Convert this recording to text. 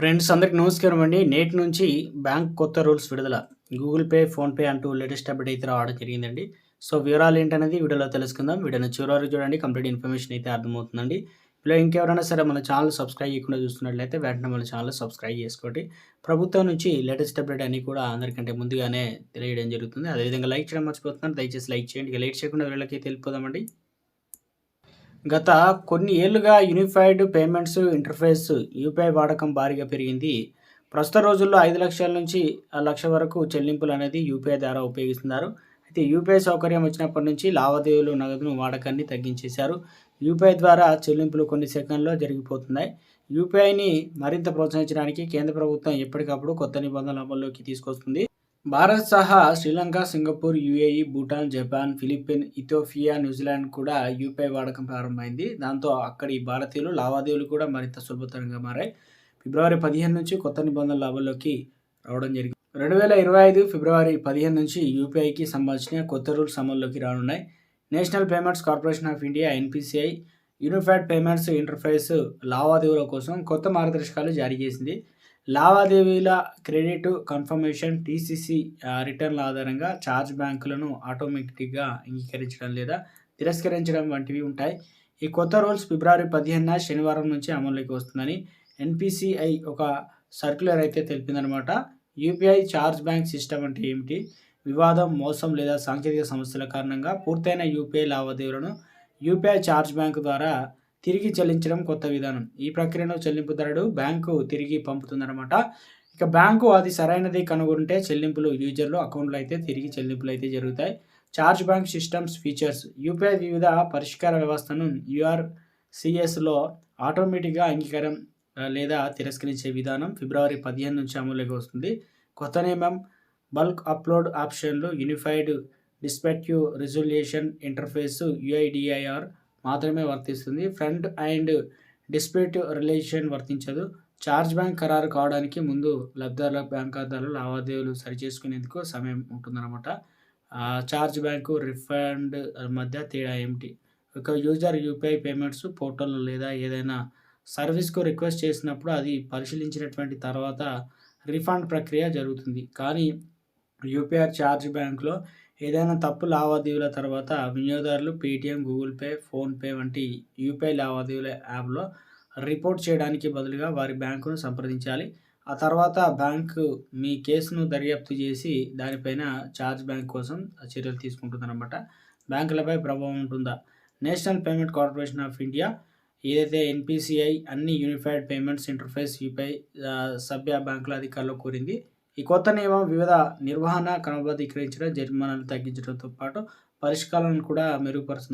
Friends అందరికి నమస్కారం అండి. నేటి నుంచి బ్యాంక్ కొత్త రూల్స్ విడుదల. గూగుల్ పే ఫోన్పే అంటూ లేటెస్ట్ అప్డేట్ అయితే రావడం జరిగిందండి. సో వివరాలు ఏంటనేది వీడియోలో తెలుసుకుందాం. వీడియోని చివరి చూడండి. కంప్లీట్ ఇన్ఫర్మేషన్ అయితే అర్థమవుతుందండి. ఇలా ఇంకెవరైనా సరే మన ఛానల్ సబ్స్క్రైబ్ చేయకుండా చూస్తున్నట్లయితే వెంటనే మన ఛానల్ సబ్స్క్రైబ్ చేసుకోండి. ప్రభుత్వం నుంచి లేటెస్ట్ అప్డేట్ అన్ని కూడా అందరికంటే ముందుగానే తెలియడం జరుగుతుంది. అదేవిధంగా లైక్ చేయడం మర్చిపోతున్నాను దయచేసి లైక్ చేయండి. ఇక లేట్ చేయకుండా వీళ్ళకి తెలిపోదామండి గత కొన్ని ఏళ్ళుగా యూనిఫైడ్ పేమెంట్స్ ఇంటర్ఫేస్ యూపీఐ వాడకం భారీగా పెరిగింది. ప్రస్తుత రోజుల్లో ఐదు లక్షల నుంచి ఆ లక్ష వరకు చెల్లింపులు అనేది యూపీఐ ద్వారా ఉపయోగిస్తున్నారు. అయితే యూపీఐ సౌకర్యం వచ్చినప్పటి నుంచి లావాదేవీలు నగదును వాడకాన్ని తగ్గించేశారు. యూపీఐ ద్వారా చెల్లింపులు కొన్ని సెకండ్లో జరిగిపోతున్నాయి. యూపీఐని మరింత ప్రోత్సహించడానికి కేంద్ర ప్రభుత్వం ఎప్పటికప్పుడు కొత్త నిబంధనలు అమల్లోకి తీసుకొస్తుంది. భారత్ సహా Sri Lanka Singapore UAE Bhutan Japan Philippine Ethiopia New Zealand కూడా యూపీఐ వాడకం ప్రారంభమైంది. దాంతో అక్కడి భారతీయులు లావాదేవీలు కూడా మరింత సులభతరంగా మారాయి. ఫిబ్రవరి పదిహేను నుంచి కొత్త నిబంధనలు లాభంలోకి రావడం జరిగింది. రెండు వేల ఇరవై ఐదు ఫిబ్రవరి పదిహేను నుంచి యూపీఐకి సంబంధించిన కొత్త రూల్స్ అమల్లోకి రానున్నాయి. National Payments Corporation of India NPCI Unified Payments Interface లావాదేవీల కోసం కొత్త మార్గదర్శకాలు జారీ చేసింది. లావాదేవీల క్రెడిట్ కన్ఫర్మేషన్ టీసీసీ రిటర్న్ల ఆధారంగా ఛార్జ్ బ్యాంకులను ఆటోమేటిక్గా అంగీకరించడం లేదా తిరస్కరించడం వంటివి ఉంటాయి. ఈ కొత్త రూల్స్ ఫిబ్రవరి పదిహేనున శనివారం నుంచి అమల్లోకి వస్తుందని ఎన్పిసిఐ ఒక సర్క్యులర్ అయితే తెలిపిందనమాట యూపీఐ ఛార్జ్ బ్యాంక్ సిస్టమ్ అంటే ఏమిటి? వివాదం మోసం లేదా సాంకేతిక సమస్యల కారణంగా పూర్తయిన యూపీఐ లావాదేవీలను యూపీఐ ఛార్జ్ బ్యాంక్ ద్వారా తిరిగి చెల్లించడం కొత్త విధానం. ఈ ప్రక్రియను చెల్లింపుదారుడు బ్యాంకు తిరిగి పంపుతుందన్నమాట ఇక బ్యాంకు అది సరైనది కనుగొంటే చెల్లింపులు యూజర్లు అకౌంట్లో అయితే తిరిగి చెల్లింపులు అయితే జరుగుతాయి. Charge bank systems features. UPI వివిధ పరిష్కార వ్యవస్థను యూఆర్సిఎస్లో ఆటోమేటిక్గా అంగీకారం లేదా తిరస్కరించే విధానం ఫిబ్రవరి పదిహేను నుంచి అమలులోకి వస్తుంది. కొత్త నియమం బల్క్ అప్లోడ్ ఆప్షన్లు యూనిఫైడ్ డిస్పెక్టివ్ రిజల్యూషన్ ఇంటర్ఫేస్ యుఐడిఐఆర్ మాత్రమే వర్తిస్తుంది. ఫ్రంట్ అండ్ డిస్ప్యూట్ రిలేషన్ వర్తించదు. చార్జ్ బ్యాంక్ ఖరారు కావడానికి ముందు లబ్ధిదారుల బ్యాంక్ ఖాతాలో లావాదేవీలు సరిచేసుకునేందుకు సమయం ఉంటుందన్నమాట. ఆ, చార్జ్ బ్యాంకు రిఫండ్ మధ్య తేడా ఏమిటి? ఒక యూజర్ యూపీఐ పేమెంట్స్ పోర్టల్ లేదా ఏదైనా సర్వీస్కు రిక్వెస్ట్ చేసినప్పుడు అది పరిశీలించినటువంటి తర్వాత రిఫండ్ ప్రక్రియ జరుగుతుంది. కానీ యూపీఐ ఛార్జ్ బ్యాంక్లో ఏదైనా తప్పు లావాదేవీల తర్వాత వినియోగదారులు పేటిఎం గూగుల్ పే ఫోన్పే వంటి యూపీఐ లావాదేవీల యాప్లో రిపోర్ట్ చేయడానికి బదులుగా వారి బ్యాంకును సంప్రదించాలి. ఆ తర్వాత బ్యాంకు మీ కేసును దర్యాప్తు చేసి దానిపైన ఛార్జ్ బ్యాంక్ కోసం చర్యలు తీసుకుంటుందన్నమాట. బ్యాంకులపై ప్రభావం ఉంటుందా? National Payment Corporation of India ఏదైతే ఎన్పిసిఐ అన్ని యూనిఫైడ్ పేమెంట్స్ ఇంటర్ఫేస్ యూపీఐ సభ్య బ్యాంకుల అధికారులు కోరింది ఈ కొత్త నియమం వివిధ నిర్వహణ క్రమబద్ధీకరించడం జరిమానాలు తగ్గించడంతో పాటు పరిష్కారాలను కూడా మెరుగుపరుస్తుంది.